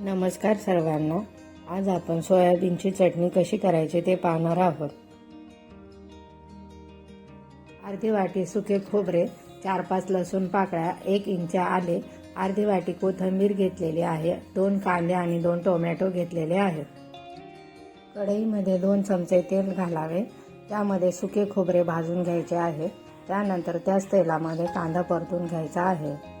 नमस्कार सर्वांना. आज आपण सोयाबीनची चटणी कशी करायची ते पाहणार आहोत. अर्धी वाटी सुके खोबरे चार पाच लसूण पाकळ्या एक इंच आले. अर्धी वाटी कोथिंबीर घेतलेली आहे. दोन कांदे आणि दोन टोमॅटो घेतलेले आहेत. कढईमध्ये दोन चमचे तेल घालावे. त्यामध्ये सुके खोबरे भाजून घ्यायचे आहे. त्यानंतर त्याच तेलामध्ये कांदा परतून घ्यायचा आहे.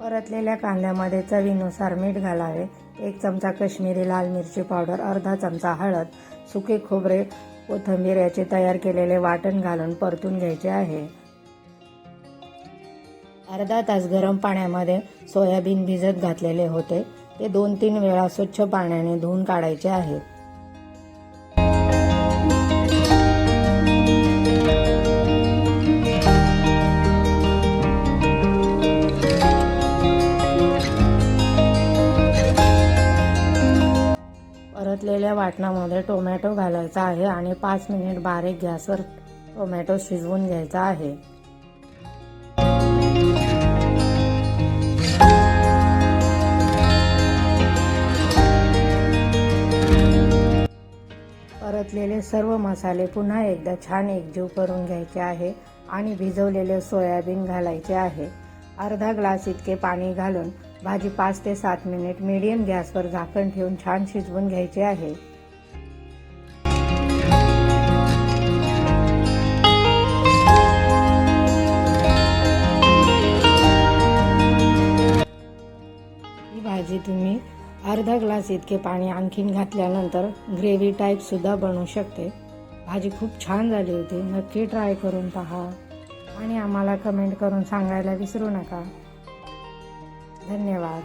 परतलेल्या कांद्यामध्ये चवीनुसार मीठ घालावे. एक चमचा कश्मीरी लाल मिरची पावडर अर्धा चमचा हळद सुके खोबरे कोथंबीर याचे तयार केलेले वाटण घालून परतून घ्यायचे आहे. अर्धा तास गरम पाण्यामध्ये सोयाबीन भिजत घातलेले होते. ते दोन तीन वेळा स्वच्छ पाण्याने धुवून काढायचे आहे. परतलेल्या वाटणामध्ये टोमॅटो घालायचा आहे आणि पाच मिनिट बारीक गॅसवर टोमॅटो शिजवून घ्यायचा आहे. परतलेले सर्व मसाले पुन्हा एकदा छान एकजीव करून घ्यायचे आहे आणि भिजवलेले सोयाबीन घालायचे आहे. अर्धा ग्लास इतके पाणी घालून भाजी पाच ते सात मिनिट मीडियम गॅसवर झाकण ठेवून छान शिजवून घ्यायची आहे. ही भाजी तुम्ही अर्धा ग्लास इतके पाणी आणखीन घातल्यानंतर ग्रेव्ही टाईप सुद्धा बनवू शकते. भाजी खूप छान झाली होती. नक्की ट्राय करून पहा. आणि आम्हाला कमेंट करून सांगायला विसरू नका. धन्यवाद